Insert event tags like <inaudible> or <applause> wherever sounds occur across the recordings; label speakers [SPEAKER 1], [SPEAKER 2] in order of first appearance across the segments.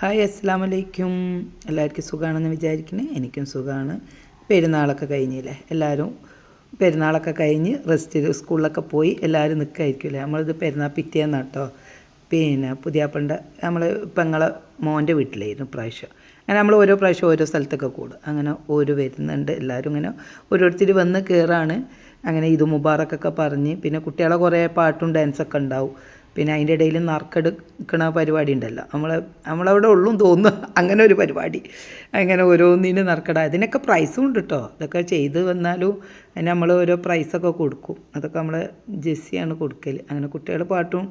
[SPEAKER 1] Hi അസ്സാം വലൈക്കും എല്ലാവർക്കും സുഖമാണെന്ന് വിചാരിക്കണേ. എനിക്കും സുഖമാണ് പെരുന്നാളൊക്കെ കഴിഞ്ഞില്ലേ? എല്ലാവരും പെരുന്നാളൊക്കെ കഴിഞ്ഞ് റെസ്റ്റ് സ്കൂളിലൊക്കെ പോയി എല്ലാവരും നിൽക്കായിരിക്കുമല്ലേ നമ്മളിത് പെരുന്നാൾ പിറ്റേന്ന് കേട്ടോ പിന്നെ പുതിയാപ്പളിന്റെ നമ്മൾ പെങ്ങളെ മോന്റെ വീട്ടിലായിരുന്നു പ്രാവശ്യം. അങ്ങനെ നമ്മൾ ഓരോ പ്രാവശ്യം ഓരോ സ്ഥലത്തൊക്കെ കൂടും. അങ്ങനെ ഓരോ വരുന്നുണ്ട്. എല്ലാവരും ഇങ്ങനെ ഓരോരുത്തർ വന്ന് കയറാണ് അങ്ങനെ ഇത് മുബാറക്കൊക്കെ പറഞ്ഞ്. പിന്നെ കുട്ടികളെ കുറേ പാട്ടും ഡാൻസൊക്കെ ഉണ്ടാവും. പിന്നെ അതിന്റെ ഇടയിൽ നറുക്കെടുക്കണ പരിപാടി ഉണ്ടല്ലോ. നമ്മൾ നമ്മളവിടെ ഉള്ളും തോന്നുന്നു. അങ്ങനെ ഒരു പരിപാടി. അങ്ങനെ ഓരോന്നിനും നറുക്കട. അതിനൊക്കെ പ്രൈസും ഉണ്ട് കേട്ടോ ഇതൊക്കെ ചെയ്ത് വന്നാലും അതിന് നമ്മൾ ഓരോ പ്രൈസൊക്കെ കൊടുക്കും. അതൊക്കെ നമ്മൾ ജെസ്സിയാണ് കൊടുക്കൽ അങ്ങനെ കുട്ടികൾ പാട്ടും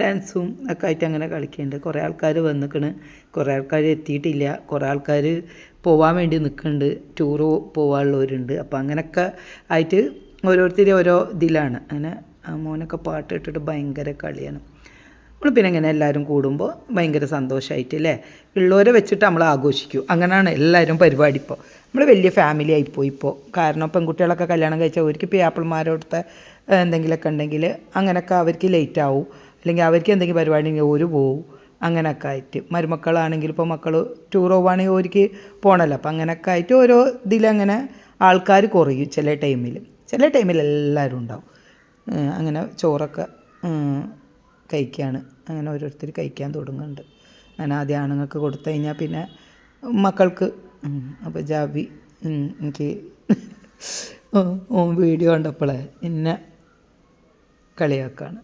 [SPEAKER 1] ഡാൻസും ഒക്കെ ആയിട്ട് അങ്ങനെ കളിക്കുന്നുണ്ട് കുറേ ആൾക്കാർ വന്നിക്കണ്. കുറേ ആൾക്കാർ എത്തിയിട്ടില്ല. കുറേ ആൾക്കാർ പോവാൻ വേണ്ടി നിൽക്കുന്നുണ്ട് ടൂറ് പോകാനുള്ളവരുണ്ട് അപ്പോൾ അങ്ങനെയൊക്കെ ആയിട്ട് ഓരോരുത്തരും ഓരോ ഇതിലാണ്. അങ്ങനെ മോനൊക്കെ പാട്ട് ഇട്ടിട്ട് ഭയങ്കര കളിയാണ്. നമ്മൾ പിന്നെ ഇങ്ങനെ എല്ലാവരും കൂടുമ്പോൾ ഭയങ്കര സന്തോഷമായിട്ട് അല്ലേ ഉള്ളവരെ വെച്ചിട്ട് നമ്മൾ ആഘോഷിക്കും. അങ്ങനെയാണ് എല്ലാവരും പരിപാടി ഇപ്പോൾ നമ്മൾ വലിയ ഫാമിലി ആയിപ്പോയി ഇപ്പോൾ കാരണം പെൺകുട്ടികളൊക്കെ കല്യാണം കഴിച്ചാൽ അവർക്ക് ഇപ്പോൾ ആപ്പിൾമാരോടത്തെ എന്തെങ്കിലുമൊക്കെ ഉണ്ടെങ്കിൽ അങ്ങനെയൊക്കെ അവർക്ക് ലേറ്റ് ആവും. അല്ലെങ്കിൽ അവർക്ക് എന്തെങ്കിലും പരിപാടി ഉണ്ടെങ്കിൽ ഒരു പോവും. അങ്ങനെയൊക്കെ ആയിട്ട്. മരുമക്കളാണെങ്കിൽ ഇപ്പോൾ മക്കൾ ടൂർ പോവുകയാണെങ്കിൽ അവർക്ക് പോകണമല്ലോ അപ്പം അങ്ങനെയൊക്കെ ആയിട്ട് ഓരോ ഇതിലങ്ങനെ ആൾക്കാർ കുറയും ചില ടൈമിൽ ചില ടൈമിൽ എല്ലാവരും ഉണ്ടാവും. അങ്ങനെ ചോറൊക്കെ കഴിക്കുകയാണ് അങ്ങനെ ഓരോരുത്തർ കഴിക്കാൻ തുടങ്ങുന്നുണ്ട്. അങ്ങനെ ആദ്യം ആണുങ്ങൾക്ക് കൊടുത്തു കഴിഞ്ഞാൽ പിന്നെ മക്കൾക്ക് അപ്പോൾ ജാബി എനിക്ക് വീഡിയോ കണ്ടപ്പോഴേ എന്നെ കളിയാക്കാണ്.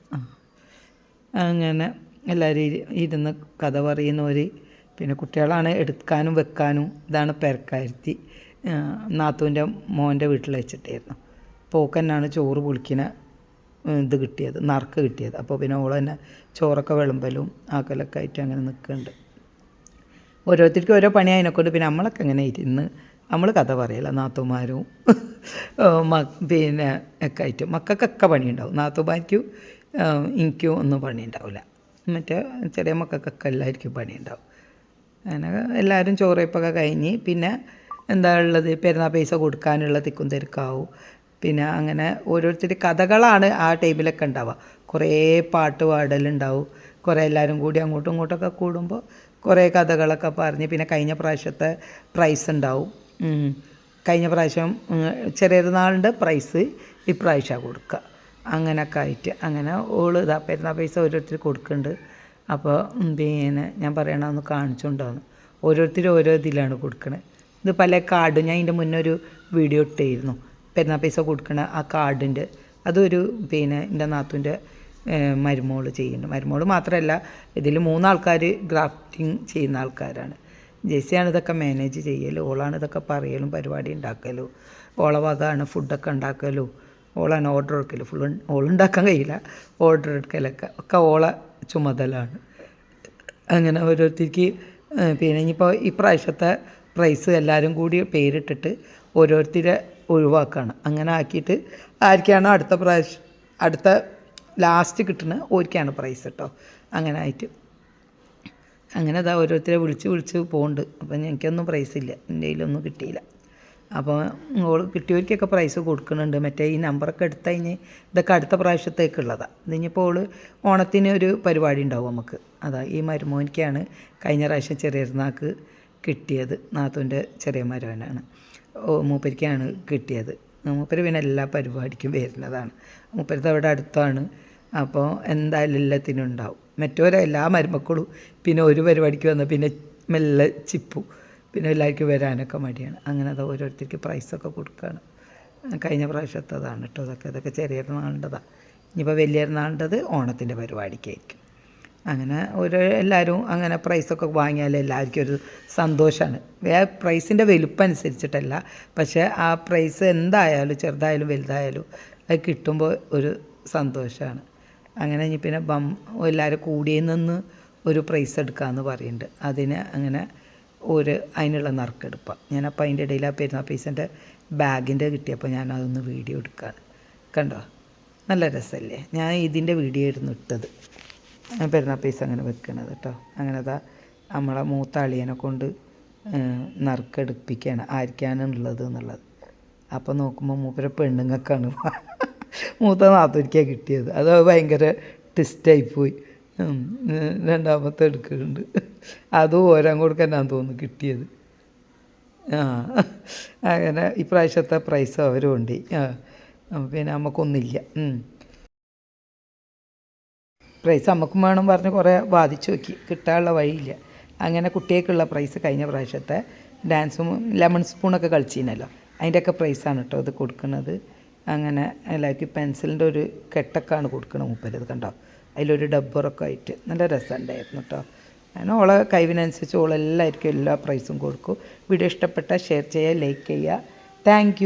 [SPEAKER 1] അങ്ങനെ എല്ലാവരും ഇരി- ഇരുന്ന് കഥ പറയുന്നവർ പിന്നെ കുട്ടികളാണ് എടുക്കാനും വെക്കാനും ഇതാണ് പെരക്കാരുത്തി. നാത്തൂന്റെ മോന്റെ വീട്ടിൽ വെച്ചിട്ടായിരുന്നു. പോക്കന്നാണ് ചോറ് പൊളിക്കണ. ഉം, ഇത് കിട്ടിയത് നറുക്ക് കിട്ടിയത്. അപ്പോൾ പിന്നെ ഓൾ തന്നെ ചോറൊക്കെ വിളമ്പലും ആക്കലൊക്കെ ആയിട്ട് അങ്ങനെ നിൽക്കുന്നുണ്ട്. ഓരോരുത്തർക്കും ഓരോ പണി അതിനെക്കൊണ്ട് പിന്നെ നമ്മളൊക്കെ അങ്ങനെ ഇരുന്ന് നമ്മൾ കഥ പറയല നാത്തുമാരും പിന്നെ ഒക്കെ ആയിട്ട്. മക്കൾക്കൊക്കെ പണിയുണ്ടാവും. നാത്തുമാർക്കും എനിക്കും ഒന്നും പണിയുണ്ടാവില്ല. മറ്റേ ചെറിയ മക്കൾക്കൊക്കെ എല്ലാവർക്കും പണിയുണ്ടാവും. അങ്ങനെ എല്ലാവരും ചോറയപ്പൊക്കെ കഴിഞ്ഞ് പിന്നെ എന്താ ഉള്ളത്? പെരുന്നാൾ പൈസ കൊടുക്കാനുള്ള തിക്കും തിരക്കാവും. പിന്നെ അങ്ങനെ ഓരോരുത്തർ കഥകളാണ് ആ ടൈമിലൊക്കെ ഉണ്ടാവുക. കുറേ പാട്ട് പാടലുണ്ടാവും. കുറേ എല്ലാവരും കൂടി അങ്ങോട്ടും ഇങ്ങോട്ടൊക്കെ കൂടുമ്പോൾ കുറേ കഥകളൊക്കെ പറഞ്ഞ് പിന്നെ കഴിഞ്ഞ പ്രാവശ്യത്തെ പ്രൈസ് ഉണ്ടാവും. കഴിഞ്ഞ പ്രാവശ്യം ചെറിയൊരു ചെറിയൊരുനാളിന്റെ പ്രൈസ് ഇപ്രാവശ്യമാണ് കൊടുക്കുക. അങ്ങനെയൊക്കെ ആയിട്ട് അങ്ങനെ ഓൾ ഇതാ പെരുന്നാൾ പൈസ ഓരോരുത്തർ കൊടുക്കുന്നുണ്ട്. അപ്പോൾ പിന്നെ ഞാൻ പറയണമെന്ന് കാണിച്ചുകൊണ്ടാണ് ഓരോരുത്തരും ഓരോ ഇതിലാണ് കൊടുക്കണത് ഇത് പല കാർഡും ഞാൻ ഇതിന്റെ മുന്നേ ഒരു വീഡിയോ ഇട്ടായിരുന്നു പെരുന്നാൾ പൈസ കൊടുക്കണ ആ കാർഡിന്റെ അതൊരു പിന്നെ എന്റെ നാത്തൂന്റെ മരുമോൾ ചെയ്യുന്നുണ്ട്. മരുമോൾ മാത്രമല്ല ഇതിൽ മൂന്നാൾക്കാർ ഗ്രാഫ്റ്റിംഗ് ചെയ്യുന്ന ആൾക്കാരാണ്. ജെസ്സിയാണ് ഇതൊക്കെ മാനേജ് ചെയ്യൽ ഓളാണ് ഇതൊക്കെ പറയലും പരിപാടി ഉണ്ടാക്കലും. ഓള വകയാണ് ഫുഡൊക്കെ ഉണ്ടാക്കലും. ഓളാണ് ഓർഡർ എടുക്കൽ ഫുൾ ഓളുണ്ടാക്കാൻ കഴിയില്ല. ഓർഡർ എടുക്കലൊക്കെ. ഒക്കെ ഓള ചുമതലാണ് അങ്ങനെ ഓരോരുത്തർക്ക് പിന്നെ ഇനിയിപ്പോൾ ഈ പ്രാവശ്യത്തെ പ്രൈസ് എല്ലാവരും കൂടി പേരിട്ടിട്ട് ഓരോരുത്തരെ ഒഴിവാക്കുകയാണ് അങ്ങനെ ആക്കിയിട്ട് ആർക്കാണോ അടുത്ത പ്രാവശ്യം അടുത്ത ലാസ്റ്റ് കിട്ടുന്ന ഓർക്കാണ് പ്രൈസ് കേട്ടോ അങ്ങനെ ആയിട്ട്. അങ്ങനെ അതാ ഓരോരുത്തരെ വിളിച്ച് വിളിച്ച് പോകുന്നുണ്ട് അപ്പം എനിക്കൊന്നും പ്രൈസ് ഇല്ല. എന്റെ കയ്യിലൊന്നും കിട്ടിയില്ല. അപ്പോൾ ഓൾ കിട്ടിയവർക്കൊക്കെ പ്രൈസ് കൊടുക്കുന്നുണ്ട്. മറ്റേ ഈ നമ്പറൊക്കെ എടുത്തു കഴിഞ്ഞ് ഇതൊക്കെ അടുത്ത പ്രാവശ്യത്തേക്കുള്ളതാണ് ഇതിനിപ്പോൾ ഓൾ ഓണത്തിന് ഒരു പരിപാടി ഉണ്ടാവും നമുക്ക്. അതാ ഈ മരുമോനിക്കാണ് കഴിഞ്ഞ പ്രാവശ്യം ചെറിയ നാക്ക് കിട്ടിയത്. നാത്തൂന്റെ ചെറിയ മരുവനാണ് മൂപ്പരിക്കാണ് കിട്ടിയത്. മൂപ്പര് പിന്നെ എല്ലാ പരിപാടിക്കും വരുന്നതാണ്. മൂപ്പരത്ത് അവിടെ അടുത്താണ്. അപ്പോൾ എന്തായാലും എല്ലാത്തിനും ഉണ്ടാവും മറ്റോരെ എല്ലാ മരുമക്കളും പിന്നെ ഒരു പരിപാടിക്ക് വന്നാൽ പിന്നെ മെല്ലെ ചിപ്പു. പിന്നെ എല്ലാവർക്കും വരാനൊക്കെ മടിയാണ്. അങ്ങനെ അത് ഓരോരുത്തർക്ക് പ്രൈസൊക്കെ കൊടുക്കുകയാണ് കഴിഞ്ഞ പ്രാവശ്യത്തതാണ് കേട്ടോ അതൊക്കെ അതൊക്കെ ചെറിയ നാളിന്റെതാണ് ഇനിയിപ്പോൾ വലിയ നാളിന്റെത് ഓണത്തിന്റെ പരിപാടിക്കായിരിക്കും. അങ്ങനെ ഒരു എല്ലാവരും അങ്ങനെ പ്രൈസൊക്കെ വാങ്ങിയാൽ എല്ലാവർക്കും ഒരു സന്തോഷമാണ് വേ പ്രൈസിന്റെ അനുസരിച്ചിട്ടല്ല. പക്ഷേ ആ പ്രൈസ് എന്തായാലും ചെറുതായാലും വലുതായാലും അത് കിട്ടുമ്പോൾ ഒരു സന്തോഷമാണ് അങ്ങനെ ഇനി പിന്നെ ബം എല്ലാവരും കൂടിയിൽ നിന്ന് ഒരു പ്രൈസ് എടുക്കാമെന്ന് പറയുന്നുണ്ട് അതിന് അങ്ങനെ ഒരു അതിനുള്ള നറുക്കെടുപ്പാണ് ഞാനപ്പോൾ അതിന്റെ ഇടയിൽ ആ പെരുന്നാൾ പൈസന്റെ ബാഗിന്റെ കിട്ടിയപ്പോൾ ഞാൻ അതൊന്ന് വീഡിയോ എടുക്കുകയാണ് കണ്ടോ? നല്ല രസമല്ലേ ഞാൻ ഇതിന്റെ വീഡിയോ ആയിരുന്നു ഇട്ടത്. ഞാൻ പെരുന്നാൾ പൈസ അങ്ങനെ വെക്കണത് കേട്ടോ അങ്ങനെ അതാ നമ്മളെ മൂത്ത അളിയനെ കൊണ്ട് നറുക്കെടുപ്പിക്കുകയാണ് ആയിരിക്കാനുള്ളത് എന്നുള്ളത്. അപ്പോൾ നോക്കുമ്പോൾ മൂപ്പരെ പെണ്ണുങ്ങൾക്കാണ്. <laughs> മൂത്ത നാത്തൊരിക്കാണ് കിട്ടിയത്. അത് ഭയങ്കര ടിസ്റ്റായിപ്പോയി രണ്ടാമത്തെ എടുക്കുന്നുണ്ട്. അതും ഓരം കൊടുക്കാനാന്ന് തോന്നുന്നു കിട്ടിയത്. ആ അങ്ങനെ ഇപ്രാവശ്യത്തെ പ്രൈസ് അവരും ഉണ്ട് ആ അപ്പം പിന്നെ നമുക്കൊന്നുമില്ല. പ്രൈസ് നമുക്കും വേണം പറഞ്ഞ് കുറേ ബാധിച്ചു നോക്കി കിട്ടാനുള്ള വഴിയില്ല. അങ്ങനെ കുട്ടികൾക്കുള്ള പ്രൈസ് കഴിഞ്ഞ പ്രാവശ്യത്തെ ഡാൻസും ലെമൺ സ്പൂണൊക്കെ കളിച്ചിരുന്നല്ലോ അതിന്റെയൊക്കെ പ്രൈസാണ് കേട്ടോ ഇത് കൊടുക്കുന്നത്. അങ്ങനെ എല്ലാവർക്കും പെൻസിലിന്റെ ഒരു കെട്ടൊക്കെയാണ് കൊടുക്കണം മുപ്പത് ഇത് കണ്ടോ? അതിലൊരു ഡബ്ബറൊക്കെ ആയിട്ട് നല്ല രസമുണ്ടായിരുന്നു കേട്ടോ അങ്ങനെ ഓളെ കഴിവിനനുസരിച്ച് ഓളെല്ലാവർക്കും എല്ലാ പ്രൈസും കൊടുക്കും. വീഡിയോ ഇഷ്ടപ്പെട്ടാൽ ഷെയർ ചെയ്യുക ലൈക്ക് ചെയ്യുക. താങ്ക്